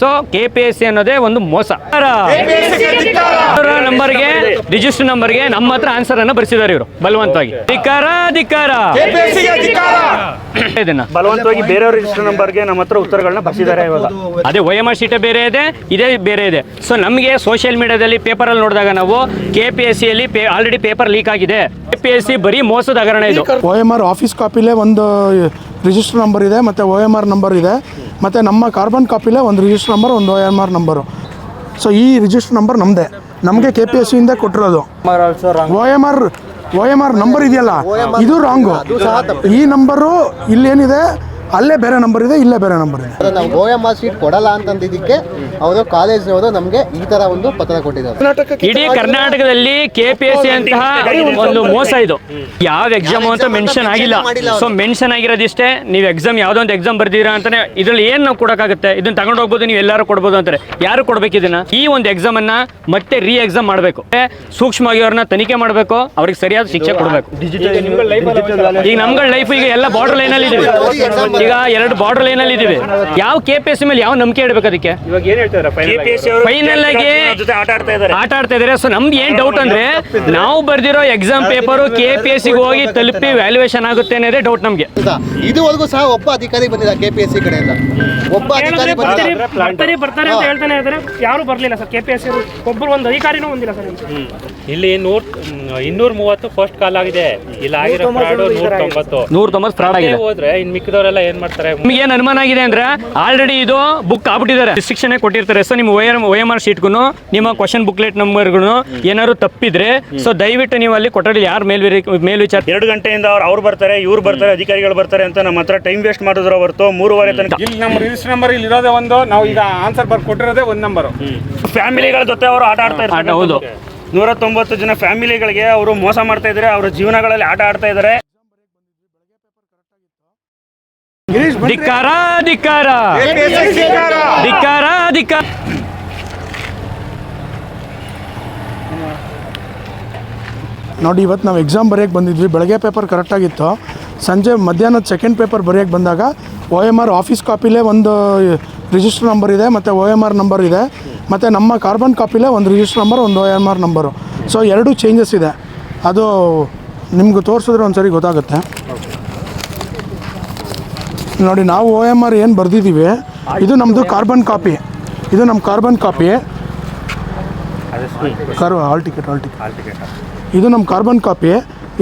So K P S C ಅನ್ನೋದೇ ಒಂದು ಮೋಸ. ನಂಬರ್ಗೆ ರಿಜಿಸ್ಟರ್ ನಂಬರ್ಗೆ ನಮ್ಮ ಹತ್ರ ಆನ್ಸರ್ ಅನ್ನ ಬರ್ಸಿದ್ದಾರೆ ಇವರು ಬಲವಂತವಾಗಿ. ಧಿಕ್ಕಾರ ಧಿಕ್ಕಾರ ಇದನ್ನ. ಬಲವಂತವಾಗಿ ಬೇರೆ ರಿಜಿಸ್ಟರ್ ನಂಬರ್ಗೆ ನಮ್ಮ ಹತ್ರ ಉತ್ತರಗಳನ್ನ ಬರ್ಸಿದ್ದಾರೆ ಇವಾಗ. ಅದೇ ಒ ಶೀಟ ಬೇರೆ ಇದೆ ಇದೇ ಬೇರೆ ಇದೆ. ಸೊ ನಮಗೆ ಸೋಷಿಯಲ್ ಮೀಡಿಯಾದಲ್ಲಿ ಪೇಪರ್ ಅಲ್ಲಿ ನೋಡಿದಾಗ ನಾವು ಕೆ ಪಿ ಎಸ್ ಸಿಯಲ್ಲಿ ಆಲ್ರೆಡಿ ಪೇಪರ್ ಲೀಕ್ ಆಗಿದೆ. ಕೆ ಪಿ ಎಸ್ ಸಿ ಬರೀ ಮೋಸದ ಹಗರಣ ಇದು. ಒ ಎಂ ಆರ್ ಆಫೀಸ್ ಕಾಪಿಲೆ ಒಂದು ರಿಜಿಸ್ಟರ್ ನಂಬರ್ ಇದೆ ಮತ್ತೆ ಒ ಎಂ ಆರ್ ನಂಬರ್ ಇದೆ. ಮತ್ತು ನಮ್ಮ ಕಾರ್ಬನ್ ಕಾಪಿಲೇ ಒಂದು ರಿಜಿಸ್ಟರ್ ನಂಬರ್ ಒಂದು O M R number so ಈ ರಿಜಿಸ್ಟರ್ ನಂಬರ್ ನಮ್ಮದೇ ನಮಗೆ ಕೆ ಪಿ ಎಸ್ ಸಿಯಿಂದ ಕೊಟ್ಟಿರೋದು. O M R O M R number ಇದೆಯಲ್ಲ ಇದು ರಾಂಗು ಈ ನಂಬರು ಇಲ್ಲೇನಿದೆ. ಅಲ್ಲೇ ಬೇರೆ ನಂಬರ್ ಇದೆ ಇಲ್ಲೇ ಬೇರೆ ನಂಬರ್ ಇದೆ. ಅದು ನಾವು ಓ ಎಂ ಆರ್ ಸೀಟ್ ಕೊಡಲ್ಲ ಅಂತಂದಿದ್ದಕ್ಕೆ ಅವರು ಕಾಲೇಜ್ನವರು ನಮಗೆ ಈ ತರ ಒಂದು ಪತ್ರ ಕೊಟ್ಟಿದ್ದಾರೆ. ಇಡೀ ಕರ್ನಾಟಕದಲ್ಲಿ ಕೆ ಪಿ ಎಸ್ ಸಿ ಅಂತಹ ಒಂದು ಮೋಸ ಇದು. ಯಾವ ಎಕ್ಸಾಮ್ ಅಂತ ಮೆನ್ಷನ್ ಆಗಿಲ್ಲ. ಸೊ ಮೆನ್ಷನ್ ಆಗಿರೋದಿಷ್ಟೇ ನೀವು ಎಕ್ಸಾಮ್ ಯಾವುದೋ ಒಂದು ಎಕ್ಸಾಮ್ ಬರ್ದಿರಾ ಅಂತಾನೆ ಇದ್ರಲ್ಲಿ ಏನ್ ನಾವು ಕೊಡಕ್ಕಾಗುತ್ತೆ? ಇದನ್ನ ತಗೊಂಡು ಹೋಗ್ಬೋದು ನೀವು ಎಲ್ಲರೂ ಕೊಡ್ಬೋದು ಅಂತಾರೆ. ಯಾರು ಕೊಡ್ಬೇಕು ಇದನ್ನ? ಈ ಒಂದು ಎಕ್ಸಾಮ್ ಅನ್ನ ಮತ್ತೆ ರೀ ಎಕ್ಸಾಮ್ ಮಾಡಬೇಕು ಸೂಕ್ಷ್ಮವಾಗಿ ಅವ್ರನ್ನ ತನಿಖೆ ಮಾಡಬೇಕು ಅವ್ರಿಗೆ ಸರಿಯಾದ ಶಿಕ್ಷೆ ಕೊಡಬೇಕು. ಈಗ ನಮ್ಗಳ ಲೈಫ್ ಈಗ ಎಲ್ಲ ಬಾರ್ಡರ್ ಲೈನ್ ಅಲ್ಲಿ ಇದೀವಿ ಈಗ ಎರಡು ಬಾರ್ಡರ್ ಲೈನ್ ಅಲ್ಲಿ ಇದೀವಿ ಯಾವ ಕೆ ಪಿ ಎಸ್ ಸಿ ಮೇಲೆ ಯಾವ ನಂಬಿಕೆ ಇಡಬೇಕು ಅದಕ್ಕೆ? ಫೈನಲ್ ಆಗಿ? ಜೊತೆ ಆಟ ಆಡ್ತಾ ಇದಾರೆ ಸೊ ನಮ್ದು ಏನ್ ಡೌಟ್ ಅಂದ್ರೆ ನಾವು ಬರ್ದಿರೋ exam paper K P S ಸಿಗೆ ಹೋಗಿ ತಲುಪಿ ವ್ಯಾಲ್ಯೂಯೇಷನ್ ಆಗುತ್ತೆ ಅನ್ನೋದೇ ಡೌಟ್ ನಮ್ಗೆ. ಇದು ಇದುವರೆಗೂ ಸಹ ಒಬ್ಬ ಅಧಿಕಾರಿ ಬಂದಿಲ್ಲ ಕೆ ಪಿ ಎಸ್ ಸಿ ಕಡೆಯಿಂದ. ಒಬ್ಬ ಅಧಿಕಾರಿ ಬಂದಿಲ್ಲ. ಬರ್ತಾರೆ ಬರ್ತಾರೆ ಅಂತ ಹೇಳ್ತಾನೆ ಇದ್ದಾರೆ ಯಾರು ಬರ್ಲಿಲ್ಲ ಸರ್ ಕೆ ಪಿ ಎಸ್ ಒಬ್ಬರು ಒಂದು ಅಧಿಕಾರಿನೂ ಬಂದಿಲ್ಲ ಸರ್ ಇಲ್ಲಿ. ಇಲ್ಲಿ ನೂರ್ ಇನ್ನೂರ ಮೂವತ್ತು ಫಸ್ಟ್ ಕಾಲ್ ಆಗಿದೆ. ಇಲ್ಲಿ ಆಗಿರೋ ಫ್ರಾಡ್ ನೂರ ತೊಂಬತ್ತು. ನೂರ ತೊಂಬತ್ತು ಫ್ರಾಡ್ ಆಗಿದೆ. ಹೋದ್ರೆ ಇನ್ ಮಿಕ್ಕಿದವರೆಲ್ಲ ಏನ್ ಮಾಡ್ತಾರೆ? ನಿಮ್ಗೆ ಏನ್ ಅನುಮಾನ ಆಗಿದೆ ಅಂದ್ರೆ ಆಲ್ರೆಡಿ ಇದು ಬುಕ್ ಆಗ್ಬಿಟ್ಟಿದ್ದಾರೆ. ಶಿಕ್ಷಣ ಕೊಟ್ಟಿರ್ತಾರೆ. ಸೊ ನಿಮ್ಮ ಒ ಎಂ ಆರ್ ಶೀಟ್ಗೂ ನಿಮ್ಮ ಕ್ವಶನ್ ಬುಕ್ಲೆಟ್ ನಂಬರ್ಗೂ ಏನಾದ್ರು ತಪ್ಪಿದ್ರೆ ಸೊ ದಯವಿಟ್ಟು ನೀವು ಅಲ್ಲಿ ಕೊಠಡಿ ಯಾರು ಮೇಲ್ ಮೇಲ್ವಿಚಾರ ಎರಡು ಗಂಟೆಯಿಂದ ಅವ್ರು ಅವ್ರು ಬರ್ತಾರೆ ಇವ್ರು ಬರ್ತಾರೆ ಅಧಿಕಾರಿಗಳು ಬರ್ತಾರೆ ಅಂತ ನಮ್ಮ ಹತ್ರ ಟೈಮ್ ವೇಸ್ಟ್ ಮಾಡಿದ್ರು ಹೊರತು ಮೂರುವರೆ ತನಕ ಇಲ್ಲಿ ನಮ್ಮ ರಿಜಿಸ್ಟರ್ ನಂಬರ್ ಇಲ್ಲಿ ಇರೋದೇ ಒಂದು ನಾವು ಈಗ ಆನ್ಸರ್ ಬರ್ ಕೊಟ್ಟಿರೋದೇ ಒಂದು ನಂಬರ್ ಫ್ಯಾಮಿಲಿಗಳ ಜೊತೆ ಅವರು ಆಟ ಆಡ್ತಾ ಆಟ ಇರ್ತಾರೆ. ಹೌದು. ನೂರ ತೊಂಬತ್ತು ಜನ ಫ್ಯಾಮಿಲಿಗಳಿಗೆ ಅವರು ಮೋಸ ಮಾಡ್ತಾ ಇದ್ದಾರೆ ಅವರ ಜೀವನಗಳಲ್ಲಿ ಆಟ ಆಡ್ತಾ ಇದ್ದಾರೆ ಧಿಕ್ಕಾರ ಧಿಕ್ಕಾರ. ಧಿಕ್ಕಾರ. ಧಿಕ್ಕಾರ ನೋಡಿ ಇವತ್ತು ನಾವು ಎಕ್ಸಾಮ್ ಬರೆಯೋಕ್ಕೆ ಬಂದಿದ್ವಿ. ಬೆಳಗ್ಗೆ ಪೇಪರ್ ಕರೆಕ್ಟಾಗಿತ್ತು ಸಂಜೆ ಮಧ್ಯಾಹ್ನದ ಸೆಕೆಂಡ್ ಪೇಪರ್ ಬರೆಯೋಕ್ಕೆ ಬಂದಾಗ ಒ ಎಂ ಆರ್ ಆಫೀಸ್ ಕಾಪಿಲೇ ಒಂದು ರಿಜಿಸ್ಟರ್ ನಂಬರ್ ಇದೆ ಮತ್ತು ಒ ಎಂ ಆರ್ ನಂಬರ್ ಇದೆ ಮತ್ತು ನಮ್ಮ ಕಾರ್ಬನ್ ಕಾಪಿಲೇ ಒಂದು ರಿಜಿಸ್ಟರ್ ನಂಬರ್ ಒಂದು O M R number so ಎರಡೂ ಚೇಂಜಸ್ ಇದೆ. ಅದು ನಿಮ್ಗೆ ತೋರಿಸಿದ್ರೆ ಒಂದು ಸರಿ ಗೊತ್ತಾಗುತ್ತೆ. ನೋಡಿ, ನಾವು ಓ ಎಂ ಆರ್ ಏನು ಬರೆದಿದ್ದೀವಿ ಇದು ನಮ್ಮದು ಕಾರ್ಬನ್ ಕಾಪಿ ಇದು ನಮ್ಮ carbon copy car hall ticket hall ticket ಇದು ನಮ್ಮ ಕಾರ್ಬನ್ ಕಾಪಿ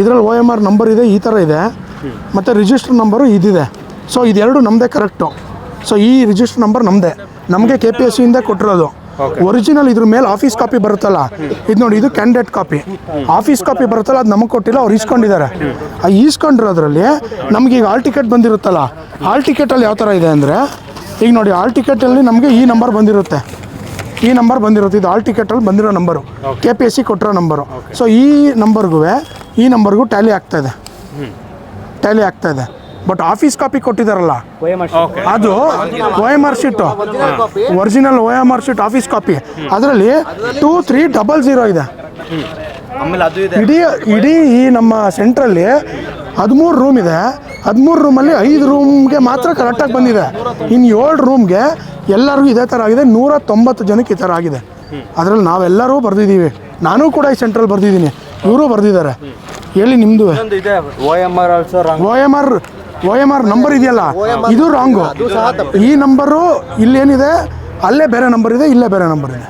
ಇದರಲ್ಲಿ ಓ ಎಂ ಆರ್ ನಂಬರ್ ಇದೆ, ಈ ಥರ ಇದೆ. ಮತ್ತು ರಿಜಿಸ್ಟರ್ ನಂಬರು ಇದಿದೆ. ಸೊ ಇದೆರಡು ನಮ್ಮದೇ ಕರೆಕ್ಟು ಸೊ ಈ ರಿಜಿಸ್ಟರ್ ನಂಬರ್ ನಮ್ಮದೇ ನಮಗೆ ಕೆ ಪಿ ಎಸ್ ಸಿಯಿಂದ ಕೊಟ್ಟಿರೋದು. ಒರಿಜಿನಲ್ ಇದ್ರ ಮೇಲೆ ಆಫೀಸ್ ಕಾಪಿ ಬರುತ್ತಲ್ಲ? ಇದು ನೋಡಿ ಇದು ಕ್ಯಾಂಡಿಡೇಟ್ ಕಾಪಿ ಆಫೀಸ್ ಕಾಪಿ ಬರುತ್ತಲ್ಲ ಅದು ನಮಗೆ ಕೊಟ್ಟಿಲ್ಲ ಅವ್ರು ಈಸ್ಕೊಂಡಿದ್ದಾರೆ. ಆ ಈಸ್ಕೊಂಡಿರೋದ್ರಲ್ಲಿ ನಮ್ಗೆ ಈಗ ಆಲ್ ಟಿಕೆಟ್ ಬಂದಿರುತ್ತಲ್ಲ ಆಲ್ ಟಿಕೆಟಲ್ಲಿ ಯಾವ ಥರ ಇದೆ ಅಂದರೆ ಈಗ ನೋಡಿ ಆಲ್ ಟಿಕೆಟಲ್ಲಿ ನಮಗೆ ಈ ನಂಬರ್ ಬಂದಿರುತ್ತೆ. ಈ ನಂಬರ್ ಬಂದಿರುತ್ತೆ ಇದು ಆಲ್ ಟಿಕೆಟಲ್ಲಿ ಬಂದಿರೋ number K P S C ಕೊಟ್ಟಿರೋ ನಂಬರು ಸೊ ಈ ನಂಬರ್ಗೂ ಈ ನಂಬರ್ಗೂ ಟ್ಯಾಲಿ ಆಗ್ತಾ ಇದೆ. ಟ್ಯಾಲಿ ಆಗ್ತಾ ಇದೆ. ಬಟ್ ಆಫೀಸ್ ಕಾಪಿ ಕೊಟ್ಟಿದ್ದಾರಲ್ಲ ಅದು O M R sheet original O M R sheet office copy ಅದರಲ್ಲಿ ಟೂ ತ್ರೀ ಡಬಲ್ ಜೀರೋ ಇದೆ. ಇಡೀ ಇಡೀ ಈ ನಮ್ಮ ಸೆಂಟ್ರಲ್ಲಿ ಹದಿಮೂರು ರೂಮ್ ಇದೆ. ಹದಿಮೂರು ರೂಮಲ್ಲಿ ಐದು ರೂಮ್ಗೆ ಮಾತ್ರ ಕರೆಕ್ಟಾಗಿ ಬಂದಿದೆ. ಇನ್ನು ಏಳು ರೂಮ್ಗೆ ಎಲ್ಲರಿಗೂ ಇದೇ ಥರ ಆಗಿದೆ. ನೂರ ತೊಂಬತ್ತು ಜನಕ್ಕೆ ಈ ಥರ ಆಗಿದೆ. ಅದರಲ್ಲಿ ನಾವೆಲ್ಲರೂ ಬರೆದಿದ್ದೀವಿ. ನಾನು ಕೂಡ ಈ ಸೆಂಟ್ರಲ್ಲಿ ಬರೆದಿದ್ದೀನಿ. ಇವರು ಬರೆದಿದ್ದಾರೆ. ಹೇಳಿ ನಿಮ್ಮದು O M R O M R number ಇದೆಯಲ್ಲ ಇದು ರಾಂಗು ಈ ನಂಬರು ಇಲ್ಲೇನಿದೆ ಅಲ್ಲೇ ಬೇರೆ ನಂಬರ್ ಇದೆ ಇಲ್ಲೇ ಬೇರೆ ನಂಬರ್ ಇದೆ.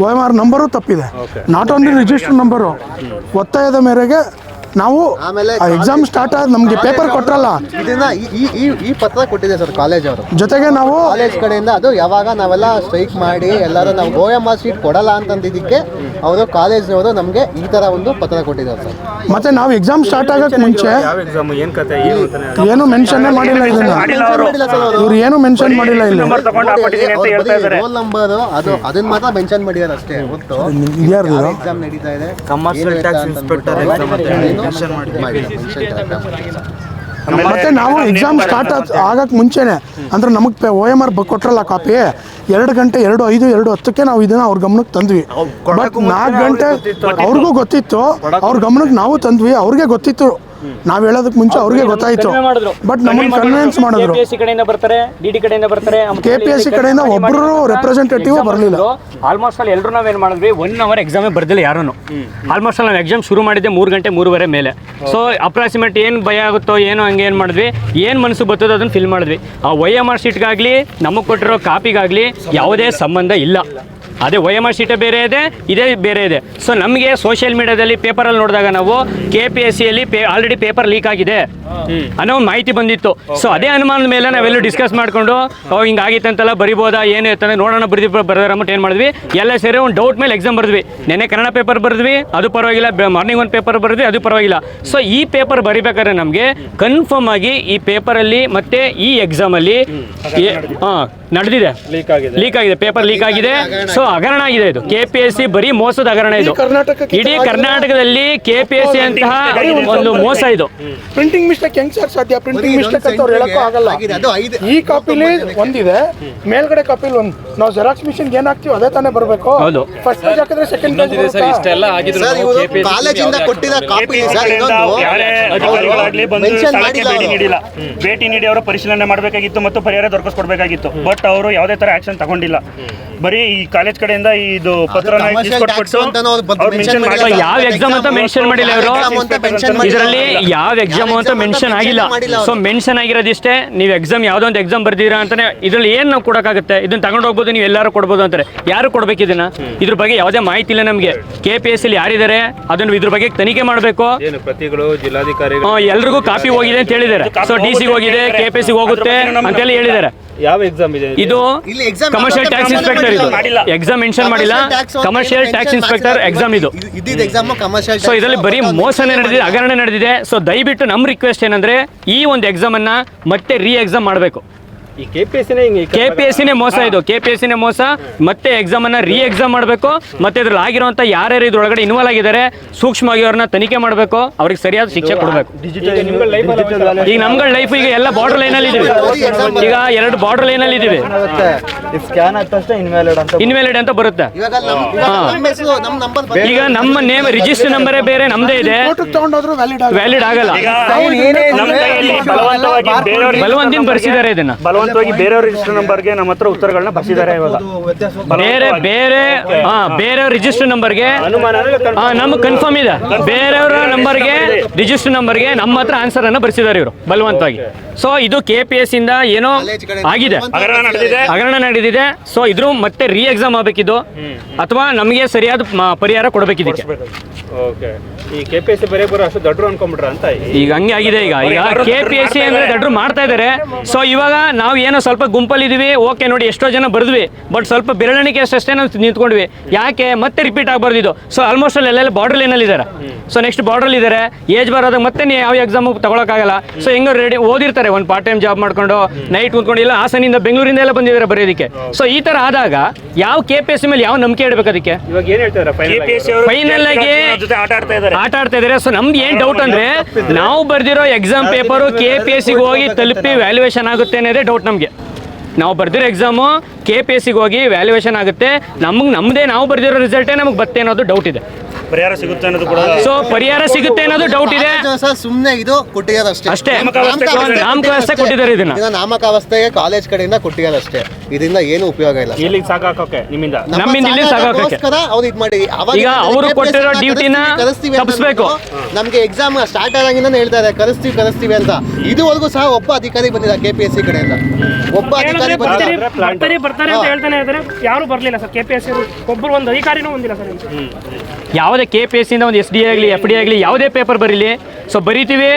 ಓ ಎಂ ಆರ್ ನಂಬರು ತಪ್ಪಿದೆ. ನಾಟ್ ಓನ್ಲಿ ರಿಜಿಸ್ಟರ್ ನಂಬರು ಒತ್ತಾಯದ ಮೇರೆಗೆ ನಾವು ಆಮೇಲೆ ಎಕ್ಸಾಮ್ ಸ್ಟಾರ್ಟ್ ಆದ ನಮಗೆ ಪೇಪರ್ ಕೊಟ್ರಲ್ಲ. ಇದನ್ನ ಈ- ಈ- ಈ ಈ ಪತ್ರ ಕೊಟ್ಟಿದೆ ಸರ್ ಕಾಲೇಜ್ ಅವರು. ಜೊತೆಗೆ ನಾವು ಕಾಲೇಜ್ ಕಡೆಯಿಂದ ಅದು ಯಾವಾಗ ನಾವೆಲ್ಲ ಸ್ಟ್ರೈಕ್ ಮಾಡಿ ಎಲ್ಲರೂ ನಾವು ಓ ಎಂ ಆರ್ ಸೀಟ್ ಕೊಡಲ್ಲ ಅಂತಂದಿದ್ದಕ್ಕೆ ಅವರು ಕಾಲೇಜ್ನವರು ನಮಗೆ ಈ ತರ ಒಂದು ಪತ್ರ ಕೊಟ್ಟಿದ್ದಾರೆ ಸರ್. ಮತ್ತೆ ನಾವು ಎಕ್ಸಾಮ್ ಸ್ಟಾರ್ಟ್ ಆಗಕ್ಕೆ ಮುಂಚೆ ಏನು ಮೆನ್ಷನ್ ಮಾಡಿಲ್ಲ ಇದನ್ನ. ಮಾಡಿಲ್ಲ ಸರ್ ಅವರು. ಇವ್ರು ಏನು ಮೆನ್ಷನ್ ಮಾಡಿಲ್ಲ ಇಲ್ಲಿ. ನಂಬರ್ ತಗೊಂಡು ಹಾಕ್ಬಿಟ್ಟಿದ್ದೀನಿ ಅಂತ ಹೇಳ್ತಾ ಇದ್ದಾರೆ. ರೋಲ್ ನಂಬರ್ ಅದು ಅದನ್ನ ಮಾತ್ರ ಮೆನ್ಷನ್ ಮಾಡಿದಾರೆ ಅಷ್ಟೇ ಹೊತ್ತು? ಎಕ್ಸಾಮ್ ನಡೀತಾ ಇದೆ ಕಮರ್ಷಿಯಲ್ ಟ್ಯಾಕ್ಸ್ ಇನ್ಸ್ಪೆಕ್ಟರ್ ಮತ್ತೆ ನಾವು ಎಕ್ಸಾಮ್ ಸ್ಟಾರ್ಟ್ ಆಗಕ್ಕೆ ಮುಂಚೆನೆ ಅಂದ್ರೆ ನಮಗೆ ಓ ಎಂ ಆರ್ ಕೊಟ್ರಲ್ಲ ಕಾಪಿ ಎರಡು ಗಂಟೆ ಎರಡು ಐದು ಎರಡು ಹತ್ತಕ್ಕೆ ನಾವು ಇದನ್ನ ಅವ್ರ ಗಮನಕ್ಕೆ ತಂದ್ವಿ. ಬಟ್ ನಾಲ್ಕು ಗಂಟೆ ಅವ್ರಿಗೂ ಗೊತ್ತಿತ್ತು ಅವ್ರ ಗಮನಕ್ಕೆ ನಾವು ತಂದ್ವಿ. ಅವ್ರಿಗೆ ಗೊತ್ತಿತ್ತು ನಾವು ಹೇಳೋದಕ್ಕೆ ಮುಂಚೆ ಅವ್ರಿಗೆ ಗೊತ್ತಾಯ್ತು. ಬಟ್ ನಮ್ಮನ್ನು ಕನ್ವಿನ್ಸ್ ಮಾಡಿದ್ರು. ಕೆ ಕಡೆಯಿಂದ ಬರ್ತಾರೆ ಡಿಡಿ ಕಡೆಯಿಂದ ಬರ್ತಾರೆ KPSC ಕಡೆಯಿಂದ ಒಬ್ರು ರೆಪ್ರೆಸೆಂಟೇಟಿವ್ ಬರಲಿಲ್ಲ. ಆಲ್ಮೋಸ್ಟ್ ಅಲ್ಲಿ ಎಲ್ಲರೂ ನಾವೇನ್ ಮಾಡಿದ್ವಿ? ಒನ್ ಅವರ್ ಎಕ್ಸಾಮ್ ಬರ್ದಿಲ್ಲ ಯಾರೂ ಆಲ್ಮೋಸ್ಟ್ ಅಲ್ಲಿ ನಾವು ಎಕ್ಸಾಮ್ ಶುರು ಮಾಡಿದ್ದೆ ಮೂರು ಗಂಟೆ ಮೂರುವರೆ ಮೇಲೆ. ಸೊ ಅಪ್ರಾಕ್ಸಿಮೇಟ್ ಏನು ಭಯ ಆಗುತ್ತೋ ಏನೋ ಹಂಗೆ ಏನು ಮಾಡಿದ್ವಿ. ಏನು ಮನಸ್ಸು ಬರ್ತದೋ ಅದನ್ನ ಫಿಲ್ ಮಾಡಿದ್ವಿ. ಆ ವೈ ಎಂ ಆರ್ ಶೀಟ್ಗಾಗಲಿ ನಮಗೆ ಕೊಟ್ಟಿರೋ ಕಾಪಿಗಾಗ್ಲಿ ಯಾವುದೇ ಸಂಬಂಧ ಇಲ್ಲ. ಅದೇ ಒ ಎಂ ಆರ್ ಶೀಟೇ ಬೇರೆ ಇದೆ ಇದೇ ಬೇರೆ ಇದೆ. ಸೊ ನಮಗೆ ಸೋಷಿಯಲ್ ಮೀಡಿಯಾದಲ್ಲಿ ಪೇಪರಲ್ಲಿ ನೋಡಿದಾಗ ನಾವು ಕೆ ಪಿ ಎಸ್ ಸಿಯಲ್ಲಿ ಪೇ ಆಲ್ರೆಡಿ ಪೇಪರ್ ಲೀಕ್ ಆಗಿದೆ ಅನ್ನೋ ಒಂದು ಮಾಹಿತಿ ಬಂದಿತ್ತು. ಸೊ ಅದೇ ಅನುಮಾನದ ಮೇಲೆ ನಾವೆಲ್ಲೂ ಡಿಸ್ಕಸ್ ಮಾಡಿಕೊಂಡು ಓ ಹಿಂಗಾಗಿತ್ತಂತೆಲ್ಲ ಬರಿಬೋದಾ ಏನು ಇರ್ತಂದ್ರೆ ನೋಡೋಣ ಬರೆದಿ ಬರೆದಾರ ಏನು ಮಾಡಿದ್ವಿ? ಎಲ್ಲ ಸೇರಿ ಒಂದು ಡೌಟ್ ಮೇಲೆ ಎಕ್ಸಾಮ್ ಬರೆದ್ವಿ. ನೆನ್ನೆ ಕನ್ನಡ ಪೇಪರ್ ಬರೆದ್ವಿ ಅದು ಪರವಾಗಿಲ್ಲ ಮಾರ್ನಿಂಗ್ ಒಂದು ಪೇಪರ್ ಬರೆದ್ವಿ ಅದು ಪರವಾಗಿಲ್ಲ. ಸೊ ಈ ಪೇಪರ್ ಬರಿಬೇಕಾದ್ರೆ ನಮಗೆ ಕನ್ಫರ್ಮ್ ಆಗಿ ಈ ಪೇಪರಲ್ಲಿ ಮತ್ತೆ ಈ ಎಕ್ಸಾಮಲ್ಲಿ ಹಾಂ ನಡೆದಿದೆ. ಲೀಕ್ ಆಗಿದೆ. ಲೀಕ್ ಆಗಿದೆ. ಪೇಪರ್ ಲೀಕ್ ಆಗಿದೆ. ಸೊ ಹಗರಣ ಆಗಿದೆ ಇದು. ಕೆ ಪಿ ಎಸ್ ಸಿ ಬರೀ ಮೋಸದ ಹಗರಣ ಇದು. ಇಡೀ ಕರ್ನಾಟಕದಲ್ಲಿ ಕೆ ಪಿ ಎಸ್ ಸಿ ಅಂತಹ ಒಂದು ಮೋಸ ಇದು. ಪ್ರಿಂಟಿಂಗ್ ಮಿಸ್ಟೇಕ್ ಹೆಂಗ್ ಸರ್ ಸಾಧ್ಯ? ಪ್ರಿಂಟಿಂಗ್ ಮಿಸ್ಟೇಕ್ ಅಂತ ಅವ್ರು ಹೇಳಕ್ಕೂ ಆಗಲ್ಲ ಈ ಕಾಪಿಲಿ ಒಂದಿದೆ. ಮೇಲ್ಗಡೆ ಕಾಪಿಲಿ ಒಂದು. ನಾವು ಜೆರಾಕ್ಸ್ ಮಿಷಿನ್ ಏನ್ ಹಾಕ್ತಿವಿ ಅದೇ ತಾನೇ ಬರಬೇಕು. ಹೌದು. ಫಸ್ಟ್ ಪೇಜ್ ಹಾಕಿದ್ರೆ ಸೆಕೆಂಡ್ ಪೇಜ್ ಇಷ್ಟೆಲ್ಲ ಆಗಿದ್ರು ಸರ್ ಇವರು ಕಾಲೇಜಿಂದ ಕೊಟ್ಟಿದ ಕಾಪಿ ಸರ್ ಇನ್ನೊಂದು ಅಧಿಕಾರಿಗಳಾಗ್ಲಿ ಬಂದು ಸ್ಥಳಕ್ಕೆ ಭೇಟಿ ನೀಡಿಲ್ಲ. ಭೇಟಿ ನೀಡಿ ಅವರು ಪರಿಶೀಲನೆ ಮಾಡಬೇಕಾಗಿತ್ತು ಮತ್ತು ಪರಿಹಾರ ದೊರಕಿಸ್ಕೊಡ್ಬೇಕಾಗಿತ್ತು. ಬಟ್ ಅವರು ಯಾವುದೇ ತರ ಆಕ್ಷನ್ ತಗೊಂಡಿಲ್ಲ. ಬರೀ ಈ ಕಾಲೇಜ್ ಕಡೆಯಿಂದ ಇದು ಪತ್ರ ಯಾವ ಎಕ್ಸಾಮ್ ಅಂತ ಮೆನ್ಷನ್ ಮಾಡಿಲ್ಲ ಅಂತ ಇದರಲ್ಲಿ ಯಾವ ಎಕ್ಸಾಮ್ ಅಂತ ಮೆನ್ಷನ್ ಆಗಿಲ್ಲ. ಸೊ ಮೆನ್ಷನ್ ಆಗಿರೋದಿಷ್ಟೇ ನೀವು ಎಕ್ಸಾಮ್ ಯಾವ್ದೊಂದು ಒಂದು ಎಕ್ಸಾಮ್ ಬರ್ದಿರಾ ಅಂತಾನೆ ಇದ್ರಲ್ಲಿ ಏನ್ ನಾವು ಕೊಡಕ್ಕಾಗುತ್ತೆ? ಇದನ್ನ ತಗೊಂಡು ಹೋಗ್ಬೋದು ನೀವು ಎಲ್ಲರೂ ಕೊಡ್ಬೋದು ಅಂತಾರೆ. ಯಾರು ಕೊಡ್ಬೇಕು ಇದನ್ನ? ಇದ್ರ ಬಗ್ಗೆ ಯಾವುದೇ ಮಾಹಿತಿ ಇಲ್ಲ ನಮಗೆ. ಕೆ ಪಿ ಎಸ್ ಯಾರಿದ್ದಾರೆ ಅದನ್ನು ಇದ್ರ ಬಗ್ಗೆ ತನಿಖೆ ಮಾಡಬೇಕು. ಏನು ಪ್ರತಿಗಳು ಜಿಲ್ಲಾಧಿಕಾರಿಗಳು? ಎಲ್ರಿಗೂ ಕಾಪಿ ಹೋಗಿದೆ ಅಂತ ಹೇಳಿದ್ದಾರೆ. ಸೊ ಡಿ ಸಿ ಹೋಗಿದೆ ಕೆ ಪಿ ಎಸ್ ಹೋಗುತ್ತೆ ಅಂತೆಲ್ಲ ಹೇಳಿದ್ದಾರೆ. ಯಾವ ಎಕ್ಸಾಮ್ ಇದೆ? ಇದು ಕಮರ್ಷಿಯಲ್ ಟ್ಯಾಕ್ಸ್ ಇನ್ಸ್ಪೆಕ್ಟರ್ ಇದು. ಮಾಡಿಲ್ಲ. ಎಕ್ಸಾಮ್ ಮೆನ್ಷನ್ ಮಾಡಿಲ್ಲ ಕಮರ್ಷಿಯಲ್ ಟ್ಯಾಕ್ಸ್ ಇನ್ಸ್ಪೆಕ್ಟರ್ ಎಕ್ಸಾಮ್ ಇದು. ಇದ್ದಿದ್ದು ಎಕ್ಸಾಮ್ ಕಮರ್ಷಿಯಲ್ ಸೊ ಇದರಲ್ಲಿ ಬರೀ ಮೋಸನೇ ನಡೆದಿದೆ ಹಗರಣ ನಡೆದಿದೆ. ಸೊ ದಯವಿಟ್ಟು ನಮ್ಮ ರಿಕ್ವೆಸ್ಟ್ ಏನಂದ್ರೆ ಈ ಒಂದು ಎಕ್ಸಾಮ್ ಅನ್ನ ಮತ್ತೆ ರೀ ಎಕ್ಸಾಮ್ ಮಾಡಬೇಕು. ಕೆ ಪಿ ಎಸ್ ಸಿನೇ ಮೋಸ ಇದು. ಕೆ ಪಿ ಎಸ್ ಸಿನೇ ಮೋಸ. ಮತ್ತೆ ಎಕ್ಸಾಮ್ ಅನ್ನ ರೀ ಎಕ್ಸಾಮ್ ಮಾಡಬೇಕು. ಮತ್ತೆ ಇದ್ರಲ್ಲಿ ಆಗಿರುವಂತ ಯಾರ್ಯಾರು ಇದ್ರೊಳಗಡೆ ಇನ್ವಾಲ್ವ್ ಆಗಿದ್ದಾರೆ ಸೂಕ್ಷ್ಮವಾಗಿ ಅವ್ರನ್ನ ತನಿಖೆ ಮಾಡಬೇಕು. ಅವ್ರಿಗೆ ಸರಿಯಾದ ಶಿಕ್ಷೆ ಕೊಡಬೇಕು. ಈಗ ನಮ್ಗಳ ಲೈಫ್ ಈಗ ಎಲ್ಲ ಬಾರ್ಡರ್ ಲೈನ್ ಅಲ್ಲಿ ಇದೀವಿ ಈಗ ಎರಡು ಬಾರ್ಡರ್ ಲೈನ್ ಅಲ್ಲಿ ಇದೀವಿ ಸ್ಕ್ಯಾನ್ ಆದ ತಕ್ಷಣ ಇನ್ವ್ಯಾಲಿಡ್ ಅಂತ ಇನ್ವ್ಯಾಲಿಡ್ ಅಂತ ಬರುತ್ತೆ. ಇವಾಗ ನಮ್ಮ ಹೆಸರು ನಮ್ಮ ನಂಬರ್ ಈಗ ನಮ್ಮ ನೇಮ್ ರಿಜಿಸ್ಟರ್ ನಂಬರೇ ಬೇರೆ ನಮ್ದೇ ಇದೆ. ವ್ಯಾಲಿಡ್ ಆಗ ವ್ಯಾಲಿಡ್ ಆಗಲ್ಲ. ಈಗ ನಮ್ಮ ಕೈಯಲ್ಲಿ ಬಲವಂತವಾಗಿ ಬೇರೆಯವ್ರಿಗೆ ಬಲವಂತಿನ ಬರ್ಸಿದ್ದಾರೆ ಇದನ್ನ. ಬಲವಂತವಾಗಿ ಬೇರೆಯವ್ರ ರಿಜಿಸ್ಟರ್ ನಂಬರ್ಗೆ ನಮ್ಮ ಹತ್ರ ಉತ್ತರಗಳನ್ನ ಬರ್ಸಿದ್ದಾರೆ ಇವಾಗ. ಬೇರೆ ಬೇರೆ ಹಾ ಬೇರೆ ರಿಜಿಸ್ಟರ್ ನಂಬರ್ಗೆ ಹಾ ನಮ್ಗೆ ಕನ್ಫರ್ಮ್ ಇದೆ. ಬೇರೆಯವರ ನಂಬರ್ಗೆ ರಿಜಿಸ್ಟರ್ ನಂಬರ್ಗೆ ನಮ್ಮ ಹತ್ರ ಆನ್ಸರ್ ಅನ್ನ ಬರ್ಸಿದ್ದಾರೆ ಇವರು ಬಲವಂತವಾಗಿ. ಸೊ ಇದು ಕೆ ಪಿ ಎಸ್ ಇಂದ ಏನೋ ಆಗಿದೆ. ಹಗರಣ ನಡೆದಿದೆ. ಹಗರಣ ನಡೆದಿದೆ ಸೊ ಇದ್ರ ಮತ್ತೆ ರೀ ಎಕ್ಸಾಮ್ ಆಗಬೇಕಿದ್ದು ಅಥವಾ ನಮಗೆ ಸರಿಯಾದ ಪರಿಹಾರ ಕೊಡಬೇಕಿದೆ ಓಕೆ. ಈ ಬರೀ ಅಷ್ಟು ದೊಡ್ಡರು ಅನ್ಕೊಂಡ್ಬಿಟ್ರ ಅಂತ ಈಗ ಹಂಗೆ ಆಗಿದೆ ಈಗ. ಈಗ ಕೆ ಪಿ ಎಸ್ ಸಿ ಅಂದ್ರೆ ದೊಡ್ಡರು ಮಾಡ್ತಾ ಇದ್ದಾರೆ. ಸೊ ಇವಾಗ ನಾವು ಏನೋ ಸ್ವಲ್ಪ ಗುಂಪಲ್ಲಿ ಇದೀವಿ ಓಕೆ ನೋಡಿ ಎಷ್ಟೋ ಜನ ಬರ್ದ್ವಿ. ಬಟ್ ಸ್ವಲ್ಪ ಬೆರಳಿಕೆ ಅಷ್ಟೇ ನಾವು ನಿಂತ್ಕೊಂಡ್ವಿ. ಯಾಕೆ? ಮತ್ತೆ ರಿಪೀಟ್ ಆಗಬಾರ್ದು ಇದು ಸೊ ಆಲ್ಮೋಸ್ಟ್ ಅಲ್ಲಿ ಎಲ್ಲೆಲ್ಲ ಬಾರ್ಡರ್ ಲೈನಲ್ಲಿ ಇದ್ದಾರೆ. ಸೊ ನೆಕ್ಸ್ಟ್ ಬಾರ್ಡರ್ ಇದ್ದಾರೆ. ಏಜ್ ಬರೋದಾಗ ಮತ್ತೆ ನೀವು ಯಾವ ಎಕ್ಸಾಮ್ ತಗೊಳಕ್ಕಾಗಲ್ಲ. ಸೊ ಹೆಂಗೋ ರೆಡಿ ಓದಿರ್ತಾರೆ. ಒಂದು ಪಾರ್ಟ್ ಟೈಮ್ ಜಾಬ್ ಮಾಡ್ಕೊಂಡು ನೈಟ್ ಕುಂತ್ಕೊಂಡು ಇಲ್ಲ ಹಾಸನಿಂದ ಬೆಂಗಳೂರಿಂದ ಎಲ್ಲ ಬಂದಿದ್ದಾರೆ ಬರೆಯೋದಕ್ಕೆ. ಸೊ ಈ ತರ ಆದಾಗ ಯಾವ ಕೆ ಪಿ ಎಸ್ ಸಿ ಮೇಲೆ ಯಾವ ನಂಬಿಕೆ ಇಡಬೇಕು ಅದಕ್ಕೆ? ಇವಾಗ ಏನ್ ಹೇಳ್ತಾರೆ ಕೆ ಫೈನಲ್ ಆಗಿ- ಜೊತೆ ಆಟ ಆಡ್ತಾ ಇದ್ದಾರೆ ಆಟ ಆಡ್ತಾ ಇದಾರೆ. ಸೊ ನಮ್ದು ಏನ್ ಡೌಟ್ ಅಂದ್ರೆ ನಾವು ಬರ್ದಿರೋ exam paper K P S ಸಿಗೆ ಹೋಗಿ ತಲುಪಿ ವ್ಯಾಲ್ಯೂಯೇಷನ್ ಆಗುತ್ತೆ ಅನ್ನೋದೇ ಡೌಟ್ ನಮಗೆ. ನಾವು ಬರ್ದಿರೋ ಎಕ್ಸಾಮು ಕೆ ಪಿ ಎಸ್ ಸಿಗೆ ಹೋಗಿ ವ್ಯಾಲ್ಯೂಯೇಷನ್ ಆಗುತ್ತೆ. ನಮ್ಗೆ ನಮ್ಮದೇ ನಾವು ಬರ್ದಿರೋ ರಿಸಲ್ಟೇ ನಮಗೆ ಬತ್ತೆ ಅನ್ನೋದು ಡೌಟ್ ಇದೆ. ಪರಿಹಾರ ಸಿಗುತ್ತೆ ಅನ್ನೋದು ಕೂಡ ಸೊ ಪರಿಹಾರ ಸಿಗುತ್ತೆ ಅನ್ನೋದು ಡೌಟ್ ಇದೆ. ಸರ್ ಸುಮ್ಮನೆ ಇದು ಕೊಟ್ಟಿರೋದು ಅಷ್ಟೇ. ಅಷ್ಟೇ ನಾಮಕಾವಸ್ಥೆ ಕೊಟ್ಟಿದ್ದಾರೆ. ಕೊಟ್ಟಿದ್ದಾರೆ ಇದನ್ನ. ಇದನ್ನ ನಾಮಕಾವಸ್ಥೆಗೆ ಕಾಲೇಜ್ ಕಡೆಯಿಂದ ಕೊಟ್ಟಿರೋದು ಅಷ್ಟೇ ಇದರಿಂದ ಏನು ಉಪಯೋಗ ಇಲ್ಲ ಇಲ್ಲಿಗೆ ಸಾಕಾಕೋಕೆ ನಿಮ್ಮಿಂದ? ನಮ್ಮ ನಮ್ಮಿಂದ ಇಲ್ಲಿ ಸಾಕಾಕೋಕೆ. ಅವ್ರು ಇದು ಮಾಡಿ. ಅವಾಗ ಈಗ ಅವರು ಕೊಟ್ಟಿರೋ ಡ್ಯೂಟಿನ ಕರೆಸ್ತೀವಿ ನಮಗೆ ತಪ್ಪಿಸ್ಬೇಕು. ನಮ್ಗೆ ಎಕ್ಸಾಮ್ ಸ್ಟಾರ್ಟ್ ಆದಾಗಿಂದ ಹೇಳ್ತಾರೆ ಕರೆಸ್ತೀವಿ ಕರೆಸ್ತೀವಿ ಅಂತ. ಇದುವರೆಗೂ ಸಹ ಒಬ್ಬ ಅಧಿಕಾರಿ ಬಂದಿಲ್ಲ ಕೆ ಪಿ ಎಸ್ ಸಿ ಕಡೆಯಿಂದ. ಒಬ್ಬ ಅಧಿಕಾರಿ ಬಂದಿಲ್ಲ. ಬರ್ತಾರೆ ಬರ್ತಾರೆ ಅಂತ ಹೇಳ್ತಾನೆ ಇದ್ದಾರೆ. ಯಾರು ಬರಲಿಲ್ಲ ಸರ್. ಕೆ ಪಿ ಎಸ್ ಒಬ್ಬರು ಒಂದು ಅಧಿಕಾರಿನೂ ಬಂದಿಲ್ಲ ಸರ್ ಇಲ್ಲಿ. ಯಾವುದೇ ಕೆ ಪಿ ಎಸ್ ಇಂದ ಒಂದು ಎಸ್ ಡಿ ಆಗಲಿ ಎಫ್ ಡಿ ಆಗಲಿ ಯಾವುದೇ ಪೇಪರ್ ಬರೀಲಿ. ಸೊ ಬರಿತೀವಿ.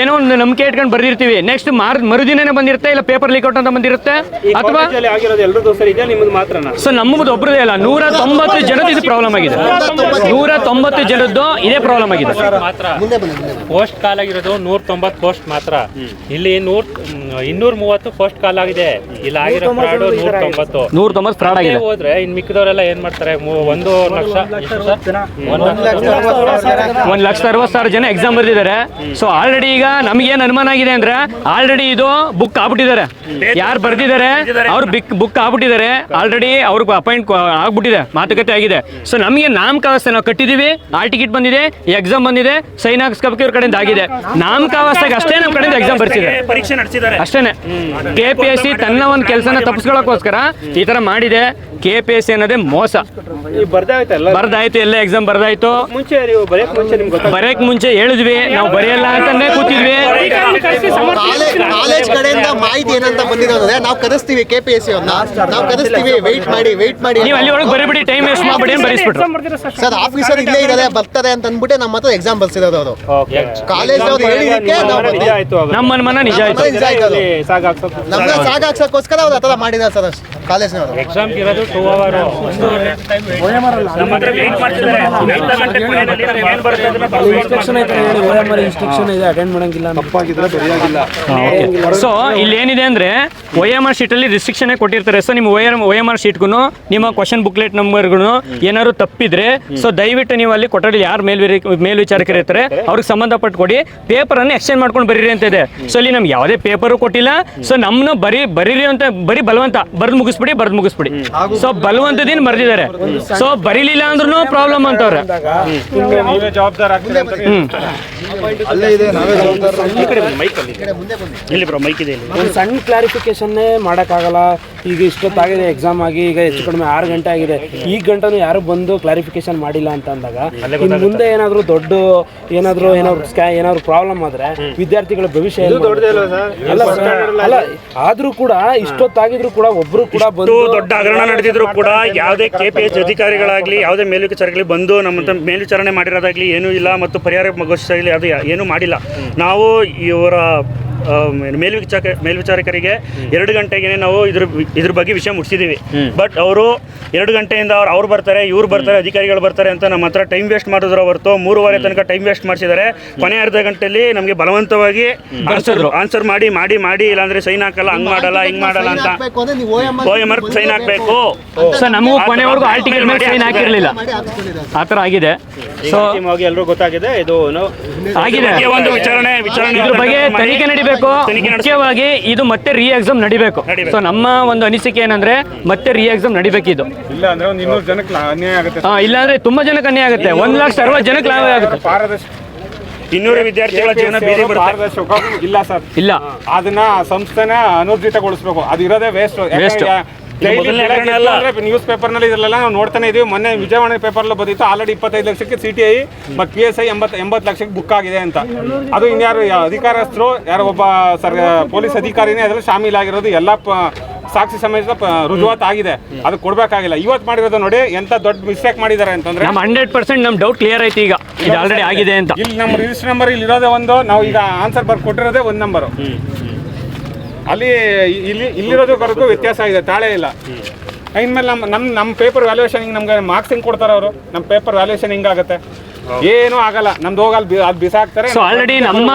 ಏನೋ ಒಂದು ನಂಬಿಕೆ ಇಟ್ಕೊಂಡು ಬರ್ದಿರ್ತೀವಿ. ನೆಕ್ಸ್ಟ್ ಮಾರ್ ಮರುದಿನನೇ ಬಂದಿರುತ್ತೆ ಇಲ್ಲ ಪೇಪರ್ ಲೀಕ್ ಔಟ್ ಅಂತ ಬಂದಿರುತ್ತೆ? ಅಥವಾ ಕಾಲೇಜಲ್ಲಿ ಆಗಿರೋದು ಎಲ್ಲರದ್ದು ಸರಿ ಇದೆ ನಿಮ್ಮದು ಮಾತ್ರನಾ? ಸೊ ನಮ್ಮದು ಒಬ್ಬರದೇ ಅಲ್ಲ. ನೂರ ತೊಂಬತ್ತು ಜನದ ಇದು ಪ್ರಾಬ್ಲಮ್ ಆಗಿದೆ. ನೂರ ತೊಂಬತ್ತು ಜನದ್ದು ಇದೇ ಪ್ರಾಬ್ಲಮ್ ಆಗಿದೆ. ಪೋಸ್ಟ್ ಕಾಲ್ ಆಗಿರೋದು ನೂರ ತೊಂಬತ್ತು ಪೋಸ್ಟ್ ಮಾತ್ರ ಇಲ್ಲಿ ನೂರ ಇನ್ನೂರ ಮೂವತ್ತು ಪೋಸ್ಟ್ ಕಾಲ್ ಆಗಿದೆ. ಇಲ್ಲ ಆಗಿರೋ ಫ್ರಾಡ್ ನೂರ ತೊಂಬತ್ತು ನೂರ ತೊಂಬತ್ತು ಫ್ರಾಡ್ ಆಗಿದೆ. ಹೋದ್ರೆ ಇನ್ ಮಿಕ್ಕಿದವರೆಲ್ಲ ಏನ್ ಮಾಡ್ತಾರೆ? ಒಂದು ಲಕ್ಷ ಒಂದ್ ಲಕ್ಷ ಅರವತ್ತಾರು ಸಾವಿರ ಜನ. ಎಕ್ಸಾಮ್ ಬರೆದಿದ್ದಾರೆ. ಸೊ ಆಲ್ರೆಡಿ ಈಗ ನಮ್ಗೇನ್ ಅನುಮಾನ ಆಗಿದೆ ಅಂದ್ರೆ ಆಲ್ರೆಡಿ ಇದು ಬುಕ್ ಆಗ್ಬಿಟ್ಟಿದ್ದಾರೆ. ಯಾರು ಬರ್ದಿದ್ದಾರೆ ಅವ್ರು ಬಿಕ್ ಬುಕ್ ಆಗ್ಬಿಟ್ಟಿದ್ದಾರೆ. ಆಲ್ರೆಡಿ ಅವ್ರಿಗೆ ಅಪಾಯಿಂಟ್ ಆಗ್ಬಿಟ್ಟಿದೆ ಮಾತುಕತೆ ಆಗಿದೆ. ಸೊ ನಮಗೆ ನಾಮಕಾವಸ್ಥೆ ನಾವು ಕಟ್ಟಿದೀವಿ ಆ ಟಿಕೆಟ್ ಬಂದಿದೆ ಎಕ್ಸಾಮ್ ಬಂದಿದೆ ಸೈನ್ ಹಾಕ್ಸ್ಕೋಬೇಕು ಇವ್ರ ಕಡೆಯಿಂದ ಆಗಿದೆ. ನಾಮಕಾವಸ್ಥೆಗೆ ಅಷ್ಟೇ ನಮ್ಮ ಕಡೆಯಿಂದ ಎಕ್ಸಾಮ್ ಬರ್ತಿದೆ ಪರೀಕ್ಷೆ ನಡೆಸಿದ್ದಾರೆ. ಅಷ್ಟೇನೆ. ಕೆ ಪಿ ಎಸ್ ಸಿ ತನ್ನ ಒಂದು ಕೆಲಸನ ತಪ್ಪಿಸ್ಕೊಳ್ಳೋಕ್ಕೋಸ್ಕರ ಈ ತರ ಮಾಡಿದೆ. ಕೆ ಪಿ ಎಸ್ ಸಿ ಅನ್ನೋದೇ ಮೋಸ. ಬರ್ದಾಯ್ತು ಎಲ್ಲ? ಎಕ್ಸಾಮ್ ಬರ್ದಾಯ್ತು. ಬರೆಯಕ್ ಮುಂಚೆ ಹೇಳಿದ್ವಿ ನಾವು ಬರೆಯಲ್ಲ ಅಂತಂದೇ ಕೂತಿದ್ವಿ. ಕಾಲೇಜ್ ಕಡೆಯಿಂದ ಮಾಹಿತಿ ಏನಂತ ಬಂದಿರೋದ್ರೆ ನಾವು ಕರೆಸ್ತೀವಿ ಕೆ ಪಿ ಎಸ್ ಸಿ ನಾವು ಕರೆಸ್ತೀವಿ ವೆಯ್ಟ್ ಮಾಡಿ ವೆಯ್ಟ್ ಮಾಡಿ ನೀವು ಅಲ್ಲಿ ಒಳಗೆ ಬರಿಬಿಡಿ ಟೈಮ್ ವೇಸ್ಟ್ ಮಾಡ್ಬಿಡಿ ಅಂತ ಬರೆಸ್ಬಿಟ್ರು. ಸರ್ ಸರ್ ಆಫೀಸರ್ ಇಲ್ಲೇ ಇದ್ದಾರೆ ಬರ್ತಾರೆ ಅಂತ ಅಂದ್ಬಿಟ್ಟು ನಮ್ಮ ಹತ್ರ ಎಕ್ಸಾಮ್ ಬರ್ಸಿರೋದು ಅವರು. ಕಾಲೇಜ್ ಅವ್ರು ಹೇಳಿದಕ್ಕೆ ನಮ್ಮ ಅನುಮಾನ ನಿಜ ಆಯ್ತು ನಿಜ ಆಯ್ತು. ಅದು. ಸಾಗಾಗ್ಸೋದು ನಮ್ಗೆ ಸಾಗಾಕ್ಸಕ್ಕೋಸ್ಕರ ಅವ್ರು ಆ ಥರ ಮಾಡಿದ್ದಾರೆ ಸರ್ ಕಾಲೇಜ್ನವರು ಎಕ್ಸಾಮ್ ಇರೋದು ಟೂ ಅವರ್ ಸೊ ಇಲ್ಲಿ ಏನಿದೆ ಅಂದ್ರೆ ಒ ಎಂ ಆರ್ ಶೀಟ್ ಅಲ್ಲಿ ರಿಸ್ಟ್ರಿಕ್ಷನ್ ಕೊಟ್ಟಿರ್ತಾರೆ. ಸೊ ನಿಮ್ಮ ಒ ಎಂ ಆರ್ ಶೀಟ್ಗೂ ನಿಮ್ಮ ಕ್ವಶನ್ ಬುಕ್ಲೆಟ್ ನಂಬರ್ಗೂ ಏನಾದ್ರು ತಪ್ಪಿದ್ರೆ ಸೊ ದಯವಿಟ್ಟು ನೀವು ಅಲ್ಲಿ ಕೊಠಡಿ ಯಾರು ಮೇಲ್ವಿರಿ ಮೇಲ್ವಿಚಾರಕರು ಇರ್ತಾರೆ ಅವ್ರಿಗೆ ಸಂಬಂಧಪಟ್ಟು ಕೊಡಿ. ಪೇಪರ್ ಅನ್ನು ಎಕ್ಸ್ಚೇಂಜ್ ಮಾಡ್ಕೊಂಡು ಬರೀರಿ ಅಂತ ಇದೆ. ಸೊ ಇಲ್ಲಿ ನಮ್ಗೆ ಯಾವುದೇ ಪೇಪರು ಕೊಟ್ಟಿಲ್ಲ. ಸೊ ನಮ್ಮನ್ನು ಬರೀ ಬರೀರಿ ಅಂತ ಬರೀ ಬಲವಂತ ಬರ್ದು ಮುಗಿಸ್ಬಿಡಿ ಬರ್ದು ಮುಗಿಸ್ಬಿಡಿ. ಸೊ ಬಲವಂತದಿಂದ ಬರ್ದಿದ್ದಾರೆ. ಸೊ ಬರೀಲಿಲ್ಲ ಅಂದ್ರೂ ಪ್ರಾಬ್ಲಮ್ ಅಂತವ್ರೆ. ನೀವೇ ಜವಾಬ್ದಾರ ಆಗ್ತೀರಿ ಅಂತ ಹ್ಮ್. ಇದೆ ನಾವೇ ಇಲ್ಲಿ ಬ್ರೋ ಮೈಕ್ ಇದೆ ಇಲ್ಲಿ. ಒಂದು ಸಣ್ಣ ಕ್ಲಾರಿಫಿಕೇಶನ್ ಮಾಡೋಕ್ಕಾಗಲ್ಲ. ಈಗ ಇಷ್ಟೊತ್ತಾಗಿದೆ ಎಕ್ಸಾಮ್ ಆಗಿ ಈಗ ಹೆಚ್ಚು ಕಡಿಮೆ ಆರು ಗಂಟೆ ಆಗಿದೆ. ಈ ಗಂಟೆನೂ ಯಾರು ಬಂದು ಕ್ಲಾರಿಫಿಕೇಶನ್ ಮಾಡಿಲ್ಲ ಅಂತ ಅಂದಾಗ ಮುಂದೆ ಏನಾದರೂ ದೊಡ್ಡ ಏನಾದರೂ ಏನಾದ್ರು ಸ್ಕ್ಯಾ ಏನಾದ್ರು ಪ್ರಾಬ್ಲಮ್ ಆದ್ರೆ ವಿದ್ಯಾರ್ಥಿಗಳ ಭವಿಷ್ಯ ಅಲ್ಲ ಆದ್ರೂ ಕೂಡ ಇಷ್ಟೊತ್ತಾಗಿದ್ರು ಕೂಡ ಒಬ್ರು ಕೂಡ ಇಷ್ಟು ಬಂದು ದೊಡ್ಡ ಹಗರಣ ನಡೆದಿದ್ರು ಕೂಡ ಯಾವುದೇ ಕೆ ಪಿ ಎಚ್ ಅಧಿಕಾರಿಗಳಾಗಲಿ ಯಾವುದೇ ಮೇಲ್ವಿಚಾರಗಳಿಗೆ ಬಂದು ನಮ್ಮ ಮೇಲ್ವಿಚಾರಣೆ ಮಾಡಿರೋದಾಗಲಿ ಏನೂ ಇಲ್ಲ ಮತ್ತು ಪರಿಹಾರ ಘೋಷಿಸಾಗಲಿ ಅದು ಏನೂ ಮಾಡಿಲ್ಲ. ನಾವು ಇವರ ಮೇಲ್ವಿಚಾರ ಮೇಲ್ವಿಚಾರಕರಿಗೆ ಎರಡು ಗಂಟೆಗೆ ನಾವು ಇದ್ರ ಇದ್ರ ಬಗ್ಗೆ ವಿಷಯ ಮುಟ್ಸಿದೀವಿ. ಬಟ್ ಅವರು ಎರಡು ಗಂಟೆಯಿಂದ ಅವ್ರು ಅವ್ರು ಬರ್ತಾರೆ ಇವ್ರು ಬರ್ತಾರೆ ಅಧಿಕಾರಿಗಳು ಬರ್ತಾರೆ ಅಂತ ನಮ್ಮ ಹತ್ರ ಟೈಮ್ ವೇಸ್ಟ್ ಮಾಡಿದ್ರು ಹೊರತು ಮೂರುವರೆ ತನಕ ಟೈಮ್ ವೇಸ್ಟ್ ಮಾಡಿಸಿದ್ದಾರೆ. ಕೊನೆ ಅರ್ಧ ಗಂಟೆಯಲ್ಲಿ ನಮಗೆ ಬಲವಂತವಾಗಿ ಆನ್ಸರ್ ಆನ್ಸರ್ ಮಾಡಿ ಮಾಡಿ ಮಾಡಿ ಇಲ್ಲಾಂದ್ರೆ ಸೈನ್ ಹಾಕಲ್ಲ ಹಂಗ್ ಮಾಡಲ್ಲ ಹಿಂಗ್ ಮಾಡಲ್ಲ ಅಂತ. ಓ ಎಂ ಆರ್ ಸೈನ್ ಹಾಕ್ಬೇಕು. ಸೊ ನಮಗೂ ಕೊನೆವರೆಗೂ ಆಲ್ ಟಿಕೆಟ್ ಮೇಲೆ ಸೈನ್ ಹಾಕಿರಲಿಲ್ಲ. ಆ ಥರ ಆಗಿದೆ. ಸೊ ಹೋಗಿ ಎಲ್ರಿಗೂ ಗೊತ್ತಾಗಿದೆ ಇದು ಆಗಿದೆ. ಒಂದು ವಿಚಾರಣೆ ವಿಚಾರಣೆ ಇದ್ರ ಬಗ್ಗೆ ತನಿಖೆ ನಡಿಬೇಕು. ನಡೆಸ ಮುಖ್ಯವಾಗಿ ಇದು ಮತ್ತೆ ರೀ ಎಕ್ಸಾಮ್ ನಡಿಬೇಕು. ಸೊ ನಮ್ಮ ಒಂದು ಅನಿಸಿಕೆ ಏನಂದ್ರೆ ಮತ್ತೆ ರೀ ಎಕ್ಸಾಮ್ ನಡಿಬೇಕಿದು. ಇಲ್ಲ ಅಂದ್ರೆ ಒಂದು ಇನ್ನೂರು ಜನಕ್ಕೆ ಲಾ- ಅನ್ಯಾಯ ಆಗುತ್ತೆ. ಆ, ಇಲ್ಲಾಂದ್ರೆ ತುಂಬಾ ಜನಕ್ಕೆ ಅನ್ಯಾಯ ಆಗುತ್ತೆ. ಒಂದ್ ಲಕ್ಷ ಅರವತ್ತು ಜನಕ್ಕೆ ಲಾಭ ಆಗುತ್ತೆ. ಇನ್ನೂರು ವಿದ್ಯಾರ್ಥಿಗಳ ಜೀವನ ಬೀದಿ ಬರುತ್ತೆ ಪಾರದರ್ಶಕ ಇಲ್ಲ ಸರ್. ಇಲ್ಲ. ಅದನ್ನ ಸಂಸ್ಥೆನ ಅನೂರ್ಜಿತಗೊಳಿಸ್ಬೇಕು. ಅದು ಇರೋದೇ ವೇಸ್ಟ್ Waste. ನ್ಯೂಸ್ ಪೇಪರ್ನಲ್ಲಿ ನಾವು ನೋಡ್ತಾನೆ ಇದೀವಿ. ಮೊನ್ನೆ ವಿಜಯವಾಣಿ ಪೇಪರ್ ಬಂದಿತ್ತು. ಆಲ್ರೆಡಿ ಇಪ್ಪತ್ತೈದು ಲಕ್ಷಕ್ಕೆ ಸಿ ಟಿ ಐ ಮತ್ತು ಪಿ ಎಸ್ ಐ ಎಂಬತ್ ಎಂಬತ್ತು ಲಕ್ಷಕ್ಕೆ ಬುಕ್ ಆಗಿದೆ ಅಂತ. ಅದು ಇನ್ಯಾರು ಅಧಿಕಾರಸ್ಥರು ಯಾರೋ ಒಬ್ಬ ಸರ್ ಪೊಲೀಸ್ ಅಧಿಕಾರಿನೇ ಅದ್ರಲ್ಲಿ ಶಾಮೀಲಾಗಿರೋದು ಎಲ್ಲ ಸಾಕ್ಷಿ ಸಮೇತ ರುಜುವಾತ್ ಆಗಿದೆ. ಅದು ಕೊಡ್ಬೇಕಾಗಿಲ್ಲ. ಇವತ್ತು ಮಾಡಿರೋದು ನೋಡಿ ಎಂತ ದೊಡ್ಡ ಮಿಸ್ಟೇಕ್ ಮಾಡಿದ್ದಾರೆ ಅಂತಂದ್ರೆ ನಮ್ಮ ಹಂಡ್ರೆಡ್ ಪರ್ಸೆಂಟ್ ನಮ್ ಡೌಟ್ ಕ್ಲಿಯರ್ ಐತಿ ಈಗ. ಇದು ಆಲ್ರೆಡಿ ಆಗಿದೆ ಅಂತ. ಇಲ್ಲಿ ನಮ್ಮ ರಿಜಿಸ್ಟರ್ ನಂಬರ್ ಇಲ್ಲಿ ಇರೋದೇ ಒಂದು. ನಾವು ಈಗ ಆನ್ಸರ್ ಬರ್ಕೊಟ್ಟಿರೋದೇ ಒಂದು ನಂಬರು ಅಲ್ಲಿ ಇಲ್ಲಿ ಇಲ್ಲಿರೋದಕ್ಕೂ ವ್ಯತ್ಯಾಸ ಇದೆ ತಾಳೆ ಇಲ್ಲ. ಇನ್ಮೇಲೆ ನಮ್ಮ ನಮ್ಮ ನಮ್ಮ ಪೇಪರ್ ವ್ಯಾಲ್ಯೂಯೇಷನ್ ಹಿಂಗೆ ನಮ್ಗೆ ಮಾರ್ಕ್ಸ್ ಹಿಂಗೆ ಕೊಡ್ತಾರೆ ಅವರು. ನಮ್ಮ ಪೇಪರ್ ವ್ಯಾಲ್ಯೂಯೇಷನ್ ಹಿಂಗಾಗುತ್ತೆ ಏನೂ ಆಗಲ್ಲ. ನಮ್ದು ಹೋಗಲ್ಲಿ ಅದು ಬಿಸಾಕ್ತಾರೆ. ಸೊ ಆಲ್ರೆಡಿ ನಮ್ಮ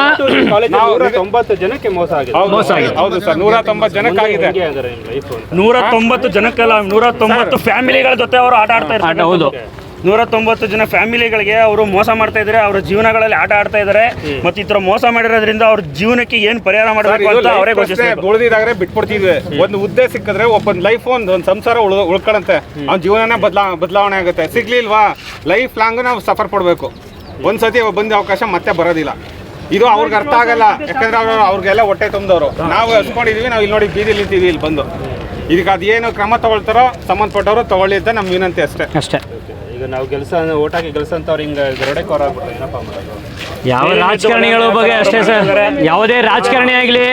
ತೊಂಬತ್ತು ಜನಕ್ಕೆ ಮೋಸ ಆಗಿದೆ. ಮೋಸ ಆಗಿದೆ. ಹೌದು ಸರ್ ನೂರ ತೊಂಬತ್ತು ಜನಕ್ಕಾಗಿದೆ ನೂರ ತೊಂಬತ್ತು ಜನಕ್ಕಲ್ಲ ನೂರ ತೊಂಬತ್ತು ಫ್ಯಾಮಿಲಿಗಳ ಜೊತೆ ಅವರು ಆಟ ಆಡ್ತಾ ಆಟ ಇರ್ತಾರೆ. ಹೌದು. ನೂರ ತೊಂಬತ್ತು ಜನ ಫ್ಯಾಮಿಲಿಗಳಿಗೆ ಅವರು ಮೋಸ ಮಾಡ್ತಾ ಇದ್ದಾರೆ ಅವರ ಜೀವನಗಳಲ್ಲಿ ಆಟ ಆಡ್ತಾ ಇದ್ದಾರೆ. ಮತ್ತು ಈ ತರ ಮೋಸ ಮಾಡಿರೋದ್ರಿಂದ ಅವ್ರ ಜೀವನಕ್ಕೆ ಏನು ಪರಿಹಾರ ಮಾಡಬೇಕು ಅಂತ ಅವರೇ ಉಳಿದಿದಾದ್ರೆ ಬಿಟ್ಬಿಡ್ತಿದ್ವಿ. ಒಂದು ಹುದ್ದೆ ಸಿಕ್ಕಿದ್ರೆ ಒಬ್ಬ ಲೈಫ್ ಒಂದು ಒಂದು ಸಂಸಾರ ಉಳ್ ಉಳ್ಕೊಳಂತೆ. ಅವ್ನ ಜೀವನನೇ ಬದಲಾ ಬದಲಾವಣೆ ಆಗುತ್ತೆ. ಸಿಗ್ಲಿಲ್ವಾ? ಲೈಫ್ ಲಾಂಗ್ ನಾವು ಸಫರ್ ಪಡಬೇಕು. ಒಂದ್ಸತಿ ಬಂದ ಅವಕಾಶ ಮತ್ತೆ ಬರೋದಿಲ್ಲ. ಇದು ಅವ್ರಿಗೆ ಅರ್ಥ ಆಗಲ್ಲ. ಯಾಕಂದ್ರೆ ಅವ್ರು ಅವ್ರಿಗೆಲ್ಲ ಹೊಟ್ಟೆ ತುಂಬಿದವರು. ನಾವು ಹಚ್ಕೊಂಡಿದೀವಿ ನಾವು ಇಲ್ಲಿ ನೋಡಿ ಬೀದಿಲಿ ನಿಂತಿದ್ವಿ ಇಲ್ಲಿ ಬಂದು. ಇದಕ್ಕೆ ಅದೇನು ಕ್ರಮ ತಗೊಳ್ತಾರೋ ಸಂಬಂಧಪಟ್ಟವರು ತಗೊಳ್ಳಿ ಅಂತ ನಮ್ಮ ವಿನಂತಿ ಅಷ್ಟೇ. ಅಷ್ಟೇ. ಈಗ ನಾವು ಕೆಲಸ ಕೆಲಸ ಅಂತವ್ರು ಹಿಂಗೆ ಗರಡೆ ಕೋರ್ ಆಗ್ಬಿಟ್ರೆ ಏನಪ್ಪ ಮಾಡೋದು ಯಾವ ರಾಜಕಾರಣಿಗಳ ಬಗ್ಗೆ ಅಷ್ಟೇ ಸರ್. ಯಾವುದೇ ರಾಜಕಾರಣಿ ಆಗಲಿ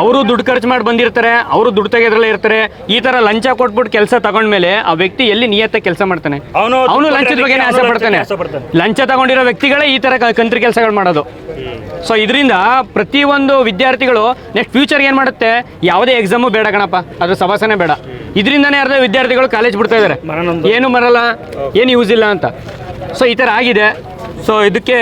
ಅವರು ದುಡ್ಡು ಖರ್ಚು ಮಾಡಿ ಬಂದಿರ್ತಾರೆ ಅವರು ದುಡ್ಡು ತೆಗೆದ್ರಲ್ಲೇ ಇರ್ತಾರೆ. ಈ ತರ ಲಂಚ ಕೊಟ್ಬಿಟ್ಟು ಕೆಲಸ ತಗೊಂಡ್ಮೇಲೆ ಆ ವ್ಯಕ್ತಿ ಎಲ್ಲಿ ನಿಯತ್ತ ಕೆಲಸ ಮಾಡ್ತಾನೆ? ಅವನು ಅವನು ಲಂಚದ ಬಗ್ಗೆ ಆಸೆ ಪಡ್ತಾನೆ ಲಂಚ ತಗೊಂಡಿರೋ ವ್ಯಕ್ತಿಗಳೇ ಈ ತರ ಕಂತ್ರಿ ಕೆಲಸಗಳು ಮಾಡೋದು. ಸೊ ಇದರಿಂದ ಪ್ರತಿಯೊಂದು ವಿದ್ಯಾರ್ಥಿಗಳು ನೆಕ್ಸ್ಟ್ ಫ್ಯೂಚರ್ ಏನು ಮಾಡುತ್ತೆ? ಯಾವುದೇ ಎಕ್ಸಾಮು ಬೇಡ ಕಣಪ್ಪ. ಅದು ಸಭಾಸನೆ ಬೇಡ. ಇದರಿಂದನೇ ಅರ್ಧ ವಿದ್ಯಾರ್ಥಿಗಳು ಕಾಲೇಜ್ ಬಿಡ್ತಾ ಇದ್ದಾರೆ. ಏನು ಮರಲ್ಲ ಏನು ಯೂಸ್ ಇಲ್ಲ ಅಂತ. ಸೊ ಈ ಥರ ಆಗಿದೆ. ಸೊ ಇದಕ್ಕೆ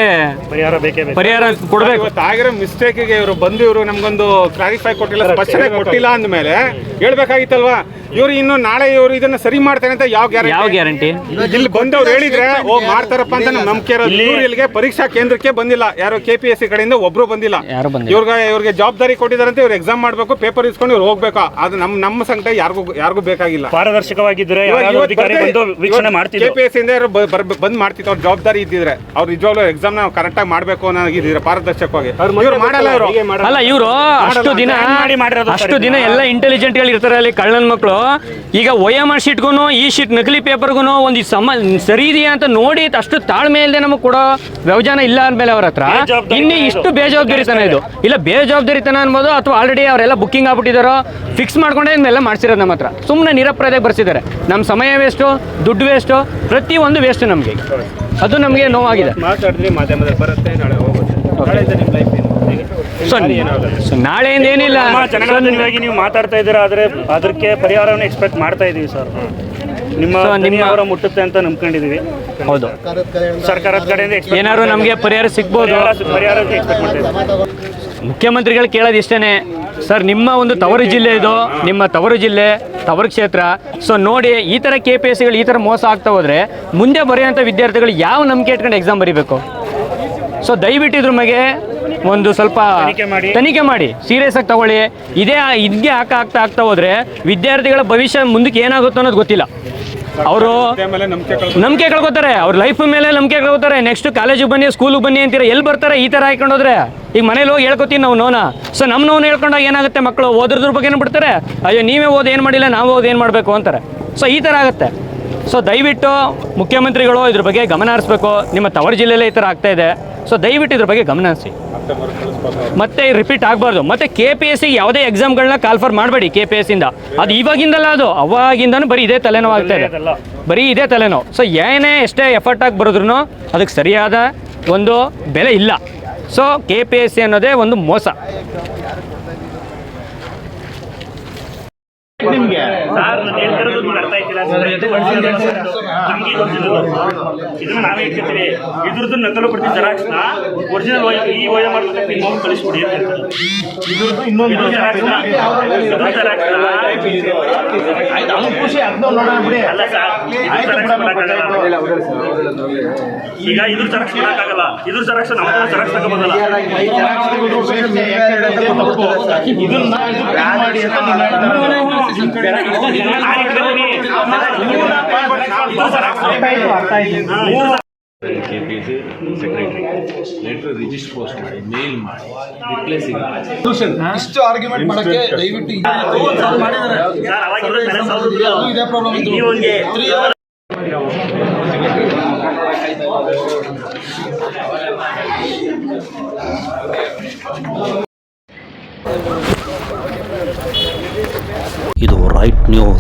ಪರಿಹಾರ ಬೇಕೇ ಬೇಕು. ಪರಿಹಾರ ಕೊಡಬೇಕು. ಇವತ್ತು ಆಗಿರೋ ಮಿಸ್ಟೇಕಿಗೆ ಇವರು ಬಂದು ಇವರು ನಮ್ಗೊಂದು ಕ್ಲಾರಿಫೈ ಕೊಟ್ಟಿಲ್ಲ ಸ್ಪಷ್ಟನೆ ಕೊಟ್ಟಿಲ್ಲ ಅಂದಮೇಲೆ ಹೇಳ್ಬೇಕಾಗಿತ್ತಲ್ವಾ? ಇವ್ರು ಇನ್ನು ನಾಳೆ ಇವ್ರು ಇದನ್ನ ಸರಿ ಮಾಡ್ತಾರೆ ಅಂತ ಯಾವ ಯಾವ ಗ್ಯಾರಂಟಿ ಗ್ಯಾರಂಟಿ ಇಲ್ಲಿ ಬಂದವ್ರು ಹೇಳಿದ್ರೆ ಓ ಮಾಡ್ತಾರಪ್ಪ ಅಂತ ನಮ್ಗೆ ನಂಬಿಕೆ ಇರೋದು. ಇವ್ರು ಇಲ್ಲಿಗೆ ಪರೀಕ್ಷಾ ಕೇಂದ್ರಕ್ಕೆ ಬಂದಿಲ್ಲ. ಯಾರು ಕೆ ಪಿ ಎಸ್ ಸಿ ಕಡೆಯಿಂದ ಒಬ್ರು ಬಂದಿಲ್ಲ. ಯಾರು ಬಂದಿಲ್ಲ. ಇವ್ರಿಗೆ ಇವ್ರಿಗೆ ಜವಾಬ್ದಾರಿ ಕೊಟ್ಟಿದಾರಂತೆ ಇವ್ರು ಎಕ್ಸಾಮ್ ಮಾಡ್ಬೇಕು ಪೇಪರ್ ಇಸ್ಕೊಂಡು ಇವ್ರು ಹೋಗ್ಬೇಕು. ಅದು ನಮ್ ನಮ್ಮ ಸಂಕಟ ಯಾರಿಗೂ ಯಾರಿಗೂ ಬೇಕಾಗಿಲ್ಲ. ಪಾರದರ್ಶಕವಾಗಿದ್ರೆ ಯಾವ್ಯಾವ ಅಧಿಕಾರಿ ಬಂದು ವೀಕ್ಷಣೆ ಮಾಡ್ತಿದ್ರು. ಕೆ ಪಿ ಎಸ್ ಇಂದ ಯಾರು ಬ- ಬರ್- ಬಂದ್ ಮಾಡ್ತಿತ್ತು. ಅವ್ರ ಜವಾಬ್ದಾರಿ ಇದ್ದಿದ್ರೆ. ಅವ್ರು ನಿಜವಾಗ್ಲೂ ಎಕ್ಸಾಮ್ ನಾವು ಕರೆಕ್ಟಾಗಿ ಮಾಡ್ಬೇಕು ಅನ್ನೋದಿದ್ರೆ ಪಾರದರ್ಶಕವಾಗಿ? ಇವ್ರು ಮಾಡಲ್ಲ ಇವರು. ಅಲ್ಲ ಇವರು ಅಷ್ಟು ದಿನ ಮಾಡಿ ಮಾಡಿರೋದು ಅಷ್ಟು ದಿನ ಎಲ್ಲ ಇಂಟೆಲಿಜೆಂಟ್ಗಳು ಇರ್ತಾರೆ ಅಲ್ಲಿ ಕಳ್ಳನ ಮಕ್ಕಳು ಈಗ ಒ ಎಂ ಆರ್ ಶೀಟ್ಗೂ ಈ ಶೀಟ್ ನಕಲಿ ಪೇಪರ್ಗೂ ಒಂದು ಸಮ ಸರಿ ಇದೆಯಾ ಅಂತ ನೋಡಿ ಅಷ್ಟು ತಾಳ್ಮೆ ಇಲ್ಲದೆ ನಮಗೆ ಕೊಡೋ ವ್ಯವಜಾನ ಇಲ್ಲ ಅಂದಮೇಲೆ ಅವ್ರ ಹತ್ರ. ಇನ್ನೂ. ಇಷ್ಟು ಬೇಜವಾಬ್ದಾರಿತನ ಇದು. ಇಲ್ಲ ಬೇಜವಾಬ್ದಾರಿತನ ಅನ್ಬೋದು ಅಥವಾ ಆಲ್ರೆಡಿ ಅವರೆಲ್ಲ ಬುಕ್ಕಿಂಗ್ ಆಗ್ಬಿಟ್ಟಿದಾರೋ ಫಿಕ್ಸ್ ಮಾಡ್ಕೊಂಡೆ ಇದನ್ನೆಲ್ಲ ಮಾಡ್ಸಿರೋದು ನಮ್ಮ ಹತ್ರ. ಸುಮ್ಮನೆ ನಿರಪ್ರಾಯದಾಗ ಬರ್ಸಿದ್ದಾರೆ. ನಮ್ಮ ಸಮಯ ವೇಸ್ಟು ದುಡ್ಡು ವೇಸ್ಟು ಪ್ರತಿಯೊಂದು ವೇಸ್ಟು ನಮಗೆ. ಅದು ನಮಗೆ ನೋವಾಗಿದೆ. ಮಾತಾಡಿದ್ರಿ ಮಾಧ್ಯಮದಲ್ಲಿ ಬರುತ್ತೆ ನಾಳೆ ಹೋಗುತ್ತೆ. ಲೈಫ್ ಸೊ ನಾಳೆಯಿಂದ ಏನಿಲ್ಲ ನೀವು ಮಾತಾಡ್ತಾ ಇದ್ದೀರಾ ಆದರೆ ಅದಕ್ಕೆ ಪರಿಹಾರವನ್ನು ಎಕ್ಸ್ಪೆಕ್ಟ್ ಮಾಡ್ತಾ ಇದ್ದೀವಿ ಸರ್. ನಿಮ್ಮ ನಿಮ್ಮ- ಅವರ ಮುಟ್ಟುತ್ತೆ ಅಂತ ನಂಬ್ಕೊಂಡಿದ್ದೀವಿ ಹೌದು. ಸರ್ಕಾರದ ಕಡೆಯಿಂದ ಏನಾದ್ರು ನಮಗೆ ಪರಿಹಾರ ಸಿಗ್ಬೋದು. ಪರಿಹಾರ ಎಕ್ಸ್ಪೆಕ್ಟ್ ಮಾಡ್ತಾ ಇದ್ದೀವಿ ಮುಖ್ಯಮಂತ್ರಿಗಳು ಕೇಳೋದು ಇಷ್ಟೇ ಸರ್ ನಿಮ್ಮ ಒಂದು ತವರು ಜಿಲ್ಲೆ ಇದು. ನಿಮ್ಮ ತವರು ಜಿಲ್ಲೆ ತವರು ಕ್ಷೇತ್ರ. ಸೊ ನೋಡಿ ಈ ಥರ ಕೆ ಪಿ ಎಸ್ ಸಿಗಳು ಈ ಥರ ಮೋಸ ಆಗ್ತಾ ಹೋದರೆ ಮುಂದೆ ಬರೆಯೋಂಥ ವಿದ್ಯಾರ್ಥಿಗಳು ಯಾವ ನಂಬಿಕೆ ಇಟ್ಕೊಂಡು ಎಕ್ಸಾಮ್ ಬರೀಬೇಕು? ಸೊ ದಯವಿಟ್ಟು ಇದ್ರ ಬಗ್ಗೆ ಒಂದು ಸ್ವಲ್ಪ ತನಿಖೆ ಮಾಡಿ. ಸೀರಿಯಸ್ ಆಗಿ ತಗೊಳ್ಳಿ. ಇದೇ ಇದ್ಗೆ ಹಾಕ ಆಗ್ತಾ ಆಗ್ತಾ ಹೋದ್ರೆ ವಿದ್ಯಾರ್ಥಿಗಳ ಭವಿಷ್ಯ ಮುಂದಕ್ಕೆ ಏನಾಗುತ್ತೋ ಅನ್ನೋದು ಗೊತ್ತಿಲ್ಲ. ಅವರು ನಂಬಿಕೆ ಕಳ್ಕೊತಾರೆ. ಅವ್ರ ಲೈಫ್ ಮೇಲೆ ನಂಬಿಕೆ ಕಳ್ಕೊತಾರೆ. ನೆಕ್ಸ್ಟ್ ಕಾಲೇಜಿಗೆ ಬನ್ನಿ ಸ್ಕೂಲಿಗೆ ಬನ್ನಿ ಅಂತೀರ ಎಲ್ಲಿ ಬರ್ತಾರೆ ಈ ಥರ ಹಾಕೊಂಡು ಹೋದ್ರೆ? ಈಗ ಮನೇಲಿ ಹೋಗಿ ಹೇಳ್ಕೊತೀನಿ ನಾವು ನೋನ. ಸೊ ನಮ್ಮ ನೋವು ಹೇಳ್ಕೊಂಡಾಗ ಏನಾಗುತ್ತೆ ಮಕ್ಕಳು ಓದ್ರದ್ರ ಬಗ್ಗೆ ಬಿಡ್ತಾರೆ. ಅಯ್ಯೋ ನೀವೇ ಓದ್ ಏನು ಮಾಡಿಲ್ಲ ನಾವು ಓದ್ ಏನು ಮಾಡಬೇಕು ಅಂತಾರೆ. ಸೊ ಈ ಥರ ಆಗುತ್ತೆ. ಸೊ ದಯವಿಟ್ಟು ಮುಖ್ಯಮಂತ್ರಿಗಳು ಇದ್ರ ಬಗ್ಗೆ ಗಮನ ಹರಿಸ್ಬೇಕು. ನಿಮ್ಮ ತವರು ಜಿಲ್ಲೆಯಲ್ಲೇ ಈ ಥರ ಆಗ್ತಾ ಇದೆ. ಸೊ ದಯವಿಟ್ಟು ಇದ್ರ ಬಗ್ಗೆ ಗಮನ ಹರಿಸಿ. ಮತ್ತೆ ರಿಪೀಟ್ ಆಗಬಾರ್ದು. ಮತ್ತೆ ಕೆ ಪಿ ಎಸ್ ಸಿ ಯಾವುದೇ ಎಕ್ಸಾಮ್ಗಳನ್ನ ಕಾಲ್ಫರ್ ಮಾಡಬೇಡಿ ಕೆ ಪಿ ಎಸ್ ಇಂದ. ಅದು ಇವಾಗಿಂದಲ್ಲ ಅದು. ಅವಾಗಿಂದನೂ ಬರೀ ಇದೇ ತಲೆನೋವು ಆಗ್ತಾ ಇದೆ. ಬರೀ ಇದೇ ತಲೆನೋವು. ಸೊ ಏನೇ ಎಷ್ಟೇ ಎಫರ್ಟ್ ಆಗಿ ಬರೋದ್ರೂ ಅದಕ್ಕೆ ಸರಿಯಾದ ಒಂದು ಬೆಲೆ ಇಲ್ಲ. So K P S C ಅನ್ನೋದೇ ಒಂದು ಮೋಸ. ಸರ್ ನಾನು ಹೇಳ್ತಿರೋದು ನಿಮ್ಗೆ ಅರ್ಥ ಆಯ್ತಿಲ್ಲ. ನಮ್ಗೆ ಇದು ಇದನ್ನ ನಾವೇ ಇಟ್ಟಿರ್ತೀವಿ ಇದ್ರದ್ದು ನಕಲು ಕೊಡ್ತೀವಿ ಜೆರಾಕ್ಸ್ನ. ಒರಿಜಿನಲ್ ಈ ಓಯ ಮಾಡ್ತಾರೆ ನಿಮ್ಮ ಹೋಗಿ ಕಳಿಸ್ಕೊಡಿ ಅಂತ. ಇದ್ರದ್ದು ಇನ್ನೊಂದು ಇದು ಜೆರಾಕ್ಸ್ನ. ಅಲ್ಲ ಸರ್ ಈಗ ಇದ್ರ ಜೆರಾಕ್ಸ್ ಮಾಡೋಕ್ಕಾಗಲ್ಲ. ಇದ್ರ ಜೆರಾಕ್ಸ್ ನಮ್ಮ ಜೆರಾಕ್ಸ್ ತಗೋಬೋದಲ್ಲ. ಇದನ್ನ ಮಾಡಿ ಅಂತ. K P C secretary letter register post ಮಾಡಿ ಮೇಲ್ ಮಾಡಿ ಇಷ್ಟು ಆರ್ಗ್ಯುಮೆಂಟ್ ಮಾಡಕ್ಕೆ ದಯವಿಟ್ಟು. ಇದೇ ಪ್ರಾಬ್ಲಮ್ ಇತ್ತು ನೀವು